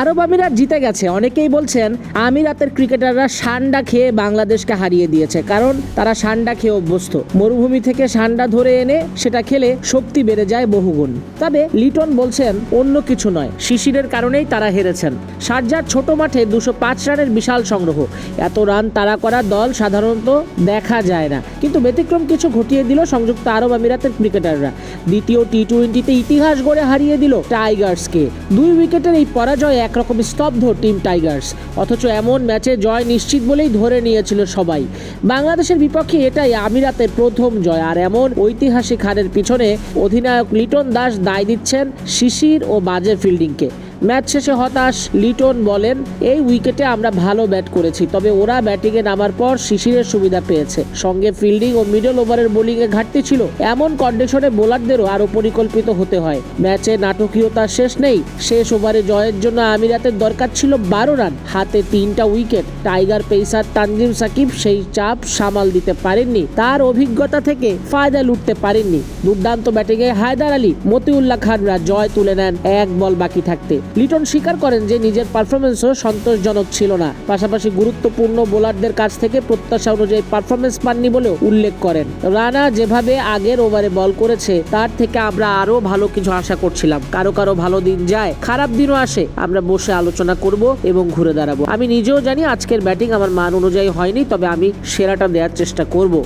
আরব আমিরাত জিতে গেছে। অনেকেই বলছেন আমিরাতের ক্রিকেটাররা সান্ডা খেয়ে বাংলাদেশকে হারিয়ে দিয়েছে, কারণ তারা সান্ডা খেয়ে অভ্যস্ত। মরুভূমি থেকে সান্ডা ধরে এনে সেটা খেলে শক্তি বেড়ে যায় বহুগুণ। তবে লিটন বলছেন, অন্য কিছু নয়, শিশিরের কারণেই তারা হেরেছেন। সার্জার ছোট মাঠে দুশো পাঁচ রানের বিশাল সংগ্রহ। এত রান তাড়া করা দল সাধারণত দেখা যায় না। কিন্তু ব্যতিক্রম কিছু ঘটিয়ে দিল সংযুক্ত আরব আমিরাতের ক্রিকেটাররা। দ্বিতীয় টি টোয়েন্টিতে ইতিহাস গড়ে হারিয়ে দিল টাইগার্সকে। দুই উইকেটের এই পরাজয় একরকম স্তব্ধ টিম টাইগার্স। অথচ এমন ম্যাচে জয় নিশ্চিত বলেই ধরে নিয়েছিল সবাই। বাংলাদেশের বিপক্ষে এটাই আমিরাতের প্রথম জয়। আর এমন ঐতিহাসিক হারের পিছনে অধিনায়ক লিটন দাস দায় দিচ্ছেন শিশির ও বাজে ফিল্ডিংকে ম্যাচ শেষে হতাশ লিটন বলেন, এই উইকেটে আমরা ভালো ব্যাট করেছি, তবে ওরা ব্যাটিংয়ে নামার পর শিশিরের সুবিধা পেয়েছে। সঙ্গে ফিল্ডিং ও মিডল ওভারের বোলিংয়ে ঘাটতি ছিল। এমন কন্ডিশনে বোলারদেরও আরও পরিকল্পিত হতে হয়। ম্যাচে নাটকীয়তা শেষ নেই। শেষ ওভারে জয়ের জন্য আমিরাতের দরকার ছিল বারো রান। হাতে তিনটা wicket. Tiger pacer Tanzim Sakib সেই চাপ সামাল দিতে পারেননি। তার অভিজ্ঞতা থেকে ফায়দা লুটতে পারেননি। দুর্দান্ত ব্যাটিংয়ে হায়দার আলী, মতিউল্লাহ খানরা জয় তুলে নেন। এক বল বাকি থাকতে। লিটন স্বীকার করেন যে নিজের পারফরমেন্সও সন্তোষজনক ছিল না। পাশাপাশি গুরুত্বপূর্ণ বোলারদের কাছ থেকে প্রত্যাশা অনুযায়ী পারফরমেন্স পাননি বলেও উল্লেখ করেন। রানা যেভাবে আগের ওভারে বল করেছে, তার থেকে আমরা আরও ভালো কিছু আশা করছিলাম। কারও কারও ভালো দিন যায়, খারাপ দিনও আসে। আমরা বসে আলোচনা করব এবং ঘুরে দাঁড়াবো। আমি নিজেও জানি আজকের ব্যাটিং আমার মান অনুযায়ী হয়নি, তবে আমি সেরাটা দেওয়ার চেষ্টা করব।